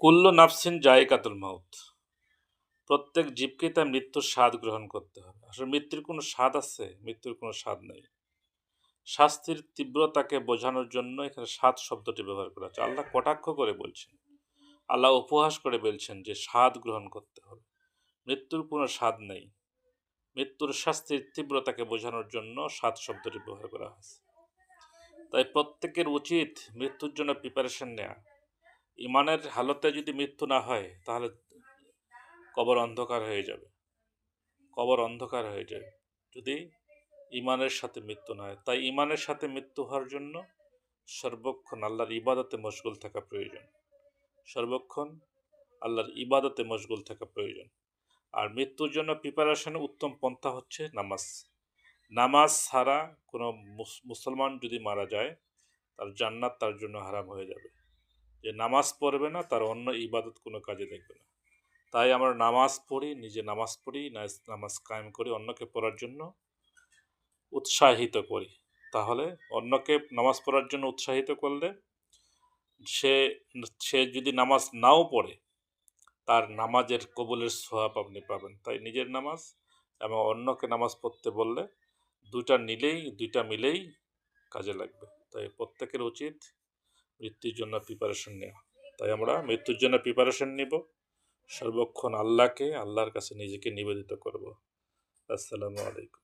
কুল্ল নাফসিন জায়কাতুল মাউত। প্রত্যেক জীবকে তার মৃত্যুর স্বাদ গ্রহণ করতে হবে। আসলে মৃত্যুর কোনো স্বাদ আছে? মৃত্যুর কোনো স্বাদ নেই। শাস্তির তীব্রতাকে বোঝানোর জন্য এখানে স্বাদ শব্দটি ব্যবহার করা হচ্ছে আল্লাহ কটাক্ষ করে বলছেন, আল্লাহ উপহাস করে বলছেন যে স্বাদ গ্রহণ করতে হবে। মৃত্যুর কোনো স্বাদ নেই। মৃত্যুর শাস্তির তীব্রতাকে বোঝানোর জন্য স্বাদ শব্দটি ব্যবহার করা হয়েছে। তাই প্রত্যেকের উচিত মৃত্যুর জন্য প্রিপারেশন নেওয়া ইমানের হালতে যদি মৃত্যু না হয়, তাহলে কবর অন্ধকার হয়ে যাবে। কবর অন্ধকার হয়ে যাবে। যদি ইমানের সাথে মৃত্যু না হয়, তাই ইমানের সাথে মৃত্যু হওয়ার জন্য সর্বক্ষণ আল্লাহর ইবাদতে মশগুল থাকা প্রয়োজন। সর্বক্ষণ আল্লাহর ইবাদতে মশগুল থাকা প্রয়োজন। আর মৃত্যুর জন্য প্রিপারেশনের উত্তম পন্থা হচ্ছে নামাজ। নামাজ ছাড়া কোনো মুস- মুসলমান যদি মারা যায়, তার জান্নাত তার জন্য হারাম হয়ে যাবে। যে নামাজ পড়বে না, তার অন্য ইবাদত কোনো কাজে দেখবে না। তাই আমরা নামাজ পড়ি, নিজে নামাজ পড়ি নামাজ কায়েম করি, অন্যকে পড়ার জন্য উৎসাহিত করি। তাহলে অন্যকে নামাজ পড়ার জন্য উৎসাহিত করলে সে সে যদি নামাজ নাও পড়ে, তার নামাজের কবুলের সোয়াব আপনি পাবেন। তাই নিজের নামাজ এবং অন্যকে নামাজ পড়তে বললে দুইটা নিলেই, দুইটা মিলেই কাজে লাগবে। তাই প্রত্যেকের উচিত মৃত্যুর জন্য প্রিপারেশন নেওয়া। তাই আমরা মৃত্যুর জন্য প্রিপারেশন নিব। সর্বক্ষণ আল্লাহকে, আল্লাহর কাছে নিজেকে নিবেদিত করব। আসসালামু আলাইকুম।